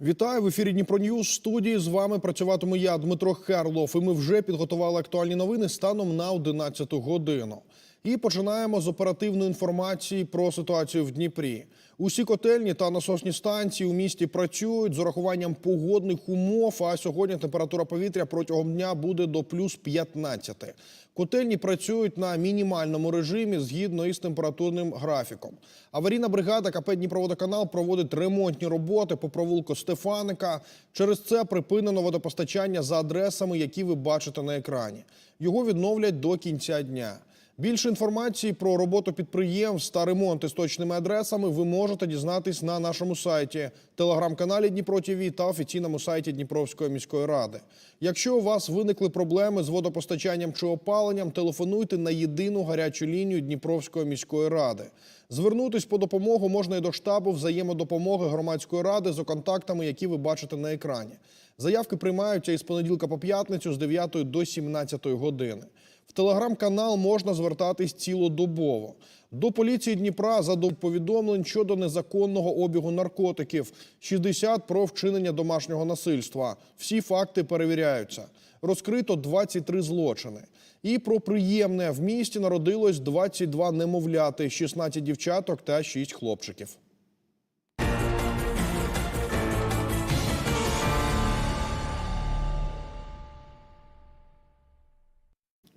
Вітаю в ефірі Дніпро Ньюз. Студії з вами працюватиму я, Дмитро Херлов. І ми вже підготували актуальні новини станом на 11 годину. І починаємо з оперативної інформації про ситуацію в Дніпрі. Усі котельні та насосні станції у місті працюють з урахуванням погодних умов. А сьогодні температура повітря протягом дня буде до плюс 15. Котельні працюють на мінімальному режимі згідно із температурним графіком. Аварійна бригада КП Дніпроводоканал проводить ремонтні роботи по провулку Стефаника. Через це припинено водопостачання за адресами, які ви бачите на екрані. Його відновлять до кінця дня. Більше інформації про роботу підприємств та ремонти з точними адресами ви можете дізнатись на нашому сайті, телеграм-каналі Дніпро ТВ та офіційному сайті Дніпровської міської ради. Якщо у вас виникли проблеми з водопостачанням чи опаленням, телефонуйте на єдину гарячу лінію Дніпровської міської ради. Звернутись по допомогу можна і до штабу взаємодопомоги громадської ради за контактами, які ви бачите на екрані. Заявки приймаються із понеділка по п'ятницю з 9 до 17 години. В телеграм-канал можна звертатись цілодобово. До поліції Дніпра за повідомлень щодо незаконного обігу наркотиків, 60 про вчинення домашнього насильства. Всі факти перевіряються. Розкрито 23 злочини. І про приємне в місті народилось 22 немовляти, 16 дівчаток та 6 хлопчиків.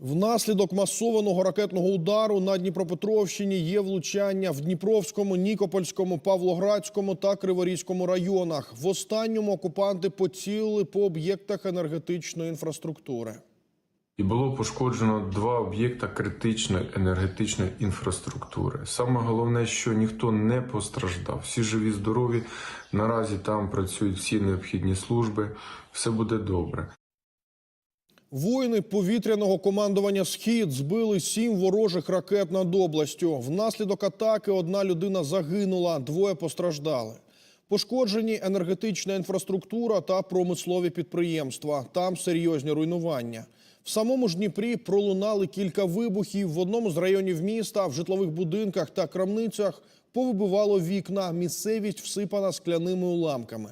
Внаслідок масованого ракетного удару на Дніпропетровщині є влучання в Дніпровському, Нікопольському, Павлоградському та Криворізькому районах. В останньому окупанти поцілили по об'єктах енергетичної інфраструктури. І було пошкоджено два об'єкта критичної енергетичної інфраструктури. Саме головне, що ніхто не постраждав. Всі живі, здорові. Наразі там працюють всі необхідні служби. Все буде добре. Воїни повітряного командування Схід збили сім ворожих ракет над областю. Внаслідок атаки одна людина загинула, двоє постраждали. Пошкоджені енергетична інфраструктура та промислові підприємства. Там серйозні руйнування. В самому ж Дніпрі пролунали кілька вибухів. В одному з районів міста, в житлових будинках та крамницях повибивало вікна. Місцевість всипана скляними уламками.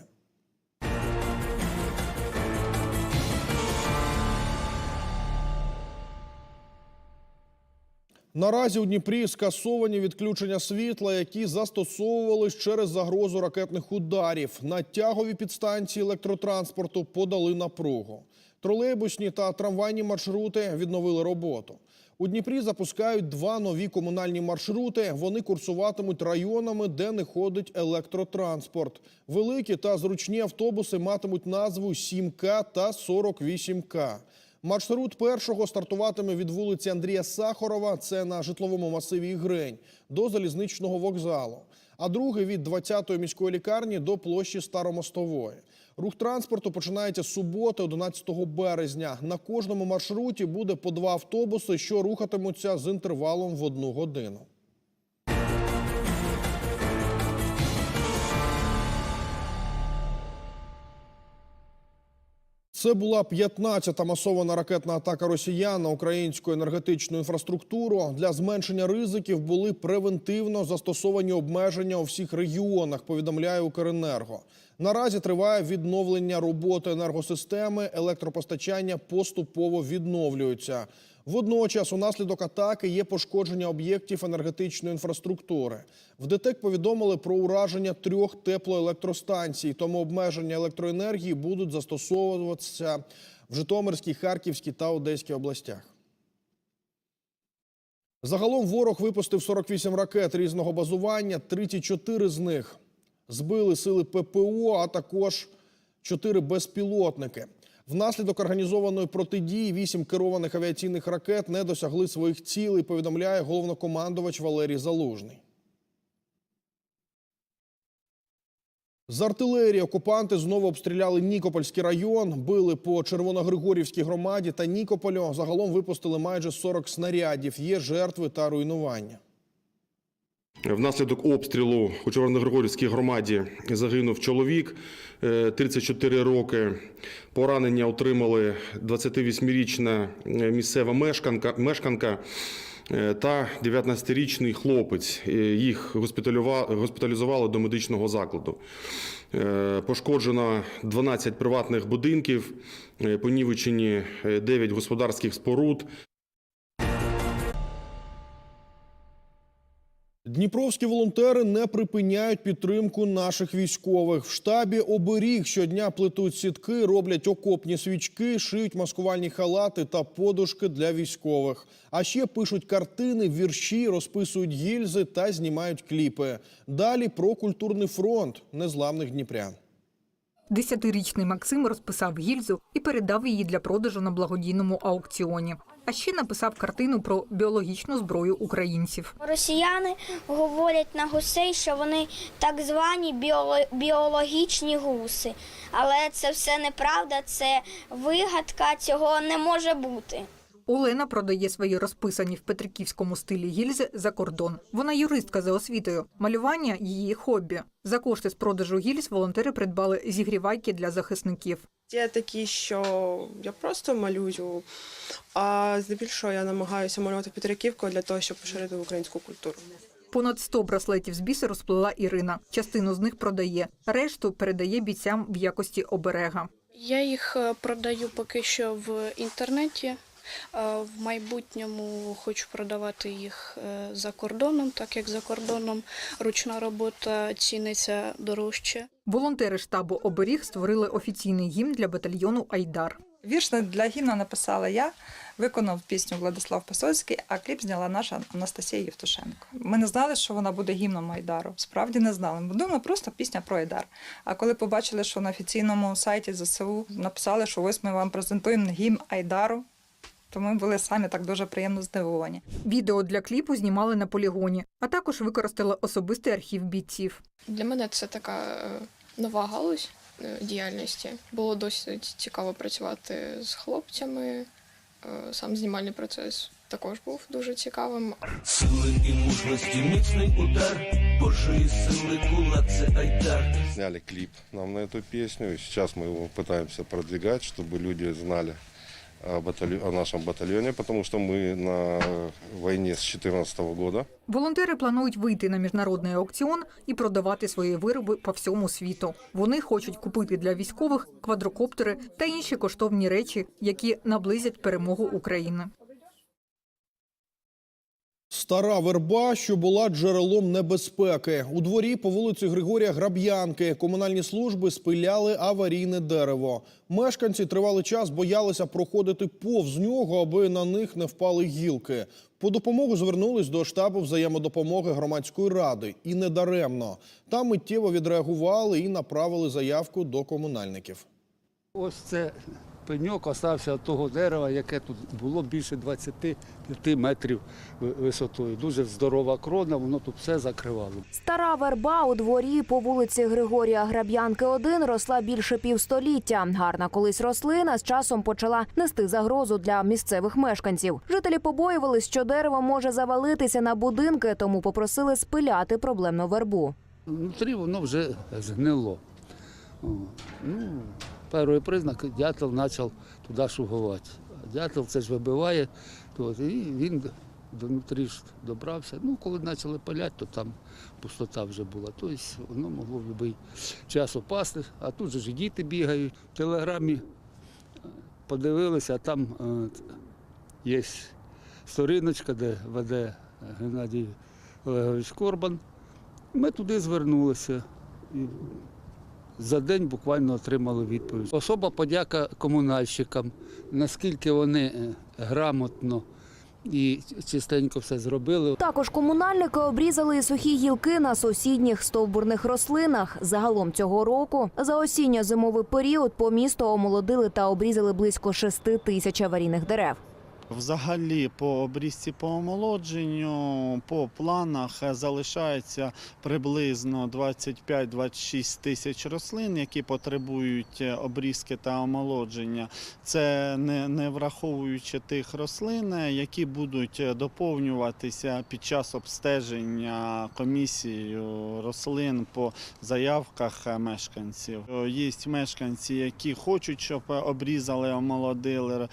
Наразі у Дніпрі скасовані відключення світла, які застосовувались через загрозу ракетних ударів. На тягові підстанції електротранспорту подали напругу. Тролейбусні та трамвайні маршрути відновили роботу. У Дніпрі запускають два нові комунальні маршрути. Вони курсуватимуть районами, де не ходить електротранспорт. Великі та зручні автобуси матимуть назву 7К та 48К. Маршрут першого стартуватиме від вулиці Андрія Сахарова, це на житловому масиві Ігрень, до залізничного вокзалу. А другий від 20-ї міської лікарні до площі Старомостової. Рух транспорту починається з суботи, 11 березня. На кожному маршруті буде по два автобуси, що рухатимуться з інтервалом в одну годину. Це була 15-та масована ракетна атака росіян на українську енергетичну інфраструктуру. Для зменшення ризиків були превентивно застосовані обмеження у всіх регіонах. Повідомляє Укренерго. Наразі триває відновлення роботи енергосистеми. Електропостачання поступово відновлюється. Водночас, унаслідок атаки є пошкодження об'єктів енергетичної інфраструктури. В ДТЕК повідомили про ураження трьох теплоелектростанцій, тому обмеження електроенергії будуть застосовуватися в Житомирській, Харківській та Одеській областях. Загалом ворог випустив 48 ракет різного базування, 34 з них збили сили ППО, а також 4 безпілотники. Внаслідок організованої протидії вісім керованих авіаційних ракет не досягли своїх цілей, повідомляє головнокомандувач Валерій Залужний. З артилерії окупанти знову обстріляли Нікопольський район, били по Червоногригорівській громаді та Нікополю. Загалом випустили майже 40 снарядів. Є жертви та руйнування. Внаслідок обстрілу у Червоногригорівській громаді загинув чоловік е, 34 роки. Поранення отримали 28-річна місцева мешканка. мешканка. е, та 19-річний хлопець. Е, Їх госпіталізували до медичного закладу. Е, Пошкоджено 12 приватних будинків, е, понівечені е, 9 господарських споруд, Дніпровські волонтери не припиняють підтримку наших військових. В штабі оберіг щодня плетуть сітки, роблять окопні свічки, шиють маскувальні халати та подушки для військових. А ще пишуть картини, вірші, розписують гільзи та знімають кліпи. Далі про культурний фронт незламних дніпрян. Десятирічний Максим розписав гільзу і передав її для продажу на благодійному аукціоні. А ще написав картину про біологічну зброю українців. Росіяни говорять на гусей, що вони так звані біоло- біологічні гуси. Але це все неправда, це вигадка, цього не може бути. Олена продає свої розписані в петриківському стилі гільзи за кордон. Вона юристка за освітою. Малювання її хобі. За кошти з продажу гільз волонтери придбали зігрівайки для захисників. Є такі, що я просто малюю, а здебільшого я намагаюся малювати Петриківку для того, щоб поширити українську культуру. Понад 100 браслетів з бісеру сплела Ірина. Частину з них продає, решту передає бійцям в якості оберега. Я їх е, продаю поки що в інтернеті. Е, В майбутньому хочу продавати їх е, за кордоном, так як за кордоном ручна робота ціниться дорожче. Волонтери штабу оберіг створили офіційний гімн для батальйону Айдар. Вірш для гімна написала я, виконав пісню Владислав Писоцький, а кліп зняла наша Анастасія Євтушенко. Ми не знали, що вона буде гімном Айдару. Справді не знали. Ми думали, просто пісня про Айдар. А коли побачили, що на офіційному сайті ЗСУ написали, що ось ми вам презентуємо гімн Айдару, то ми були самі так дуже приємно здивовані. Відео для кліпу знімали на полігоні, а також використали особистий архів бійців. Для мене це така е, нова галузь е, діяльності. Було досить цікаво працювати з хлопцями. Е, Сам знімальний процес також був дуже цікавим. Сили і мужності, міцний удар, Божої сили кулак це айдар. Сняли клип нам на эту песню, и сейчас мы его пытаемся продвигать, чтобы люди знали о, батальон- о нашем батальоне, потому что мы на войне с 2014 года. Волонтери планують вийти на міжнародний аукціон і продавати свої вироби по всьому світу. Вони хочуть купити для військових квадрокоптери та інші коштовні речі, які наблизять перемогу України. Стара верба, що була джерелом небезпеки. У дворі по вулиці Григорія Граб'янки комунальні служби спиляли аварійне дерево. Мешканці тривалий час боялися проходити повз нього, аби на них не впали гілки. По допомогу звернулись до штабу взаємодопомоги громадської ради. І недаремно. Там миттєво відреагували і направили заявку до комунальників. Ось це пеньок остався від того дерева, яке тут було більше 25 метрів висотою. Дуже здорова крона, воно тут все закривало. Стара верба у дворі по вулиці Григорія Граб'янки 1 росла більше півстоліття. Гарна колись рослина з часом почала нести загрозу для місцевих мешканців. Жителі побоювались, що дерево може завалитися на будинки, тому попросили спиляти проблемну вербу. Внутрі воно вже згнило. Ну, перший признак дятел почав туди шугувати. Дятел це ж вибиває, то, і він донутрі ж добрався. Ну, коли почали паляти, то там пустота вже була. Тобто воно могло в будь-який час опасти, а тут же ж діти бігають. В телеграмі е, подивилися, а там е, є сторіночка, де веде Геннадій Олегович Корбан. Ми туди звернулися. За день буквально отримали відповідь. Особа подяка комунальщикам, наскільки вони е, грамотно і чистенько все зробили. Також комунальники обрізали і сухі гілки на сусідніх стовбурних рослинах. Загалом цього року за осінньо-зимовий період по місту омолодили та обрізали близько 6 тисяч аварійних дерев. Взагалі, по обрізці по омолодженню, по планах е, залишається приблизно 25-26 тисяч рослин, які потребують е, обрізки та омолодження. Це не, не враховуючи тих рослин, е, які будуть доповнюватися під час обстеження комісією рослин по заявках мешканців. Є мешканці, які хочуть, щоб обрізали, омолодили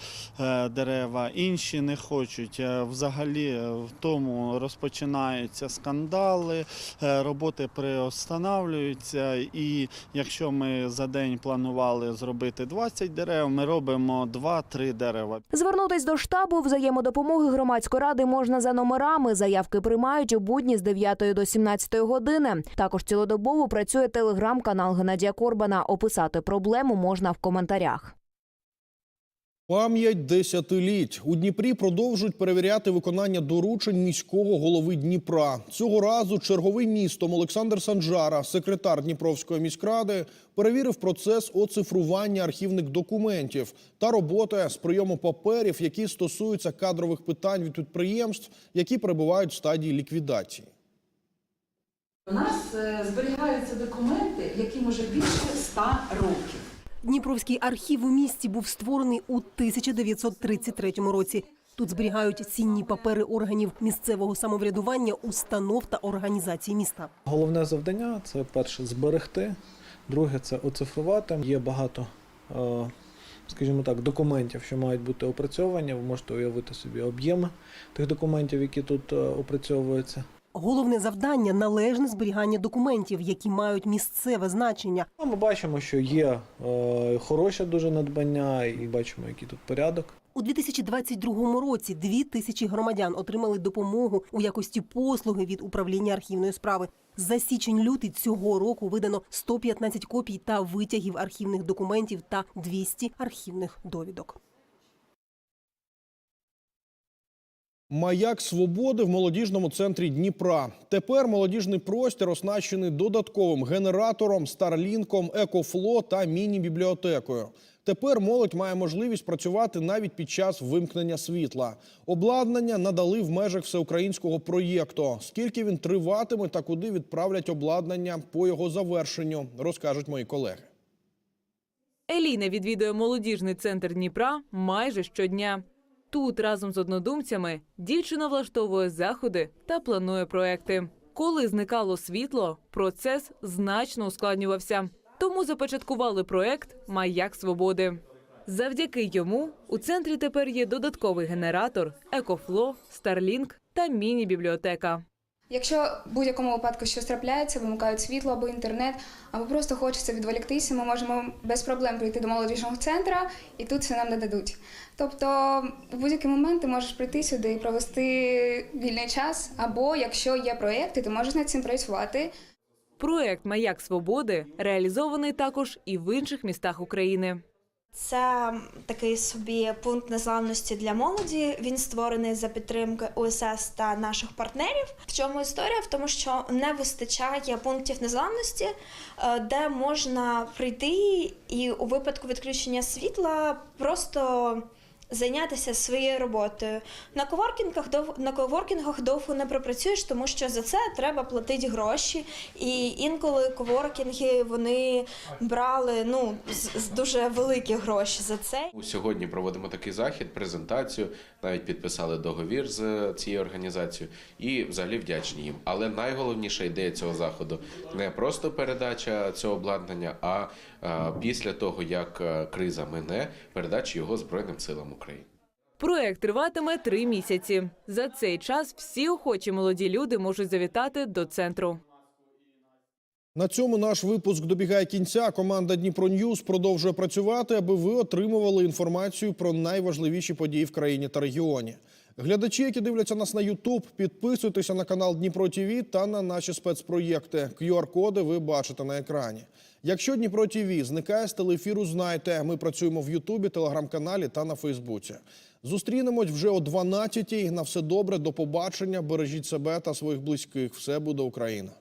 дерева. Інші не хочуть. Е, Взагалі е, в тому розпочинаються скандали, е, роботи приостанавлюються. І якщо ми за день планували зробити 20 дерев, ми робимо 2-3 дерева. Звернутись до штабу взаємодопомоги громадської ради можна за номерами. Заявки приймають у будні з 9 до 17 години. Також цілодобово працює телеграм-канал Геннадія Корбана. Описати проблему можна в коментарях. Пам'ять десятиліть у Дніпрі продовжують перевіряти виконання доручень міського голови Дніпра. Цього разу черговий містом Олександр Санжара, секретар Дніпровської міськради, перевірив процес оцифрування архівних документів та роботи з прийому паперів, які стосуються кадрових питань від підприємств, які перебувають в стадії ліквідації. У нас е, зберігаються документи, яким уже більше 100 років. Дніпровський архів у місті був створений у 1933 році. Тут зберігають цінні папери органів місцевого самоврядування, установ та організацій міста. Головне завдання це перше зберегти, друге це оцифрувати. Є багато, е, скажімо так, документів, що мають бути опрацьовані. Ви можете уявити собі об'єми тих документів, які тут е, опрацьовуються. Головне завдання належне зберігання документів, які мають місцеве значення. Ми бачимо, що є е, хороше дуже надбання, і бачимо, який тут порядок. У 2022 році дві тисячі громадян отримали допомогу у якості послуги від управління архівної справи. За січень-лютий цього року видано 115 копій та витягів архівних документів та 200 архівних довідок. Маяк свободи в молодіжному центрі Дніпра. Тепер молодіжний простір оснащений додатковим генератором, старлінком, екофло та міні-бібліотекою. Тепер молодь має можливість працювати навіть під час вимкнення світла. Обладнання надали в межах всеукраїнського проєкту. Скільки він триватиме та куди відправлять обладнання по його завершенню, розкажуть мої колеги. Еліна відвідує молодіжний центр Дніпра майже щодня. Тут разом з однодумцями дівчина влаштовує заходи та планує проекти. Коли зникало світло, процес значно ускладнювався. Тому започаткували проект Маяк свободи. Завдяки йому у центрі тепер є додатковий генератор, екофло, старлінк та міні-бібліотека. Якщо в будь-якому випадку щось трапляється, вимикають світло або інтернет, або просто хочеться відволіктися, ми можемо без проблем прийти до молодіжного центру і тут все нам нададуть. Тобто в будь-який момент ти можеш прийти сюди і провести вільний час, або якщо є проєкти, ти можеш над цим працювати. Проект Маяк свободи реалізований також і в інших містах України. Це такий собі пункт незламності для молоді. Він створений за підтримки УСС та наших партнерів. В чому історія? В тому, що не вистачає пунктів незламності, е, де можна прийти і у випадку відключення світла просто. Зайнятися своєю роботою на коворкінгах дов... на коворкінгах довго не пропрацюєш, тому що за це треба платити гроші. І інколи коворкінги вони брали ну з, дуже великі гроші за це. Сьогодні проводимо такий захід, презентацію, навіть підписали договір з цією організацією і взагалі вдячні їм. Але найголовніша ідея цього заходу не просто передача цього обладнання, а після того як е, криза мине, передача його Збройним силам України. Проект триватиме три місяці. За цей час всі охочі молоді люди можуть завітати до центру. На цьому наш випуск добігає кінця. Команда Дніпро Ньюз продовжує працювати, аби ви отримували інформацію про найважливіші події в країні та регіоні. Глядачі, які дивляться нас на YouTube, підписуйтеся на канал Дніпро ТВ та на наші спецпроєкти. QR-коди ви бачите на екрані. Якщо Дніпро ТВ зникає з телефіру, знайте, ми працюємо в Ютубі, телеграм-каналі та на Фейсбуці. Зустрінемось вже о 12-й. На все добре, до побачення. Бережіть себе та своїх близьких. Все буде Україна.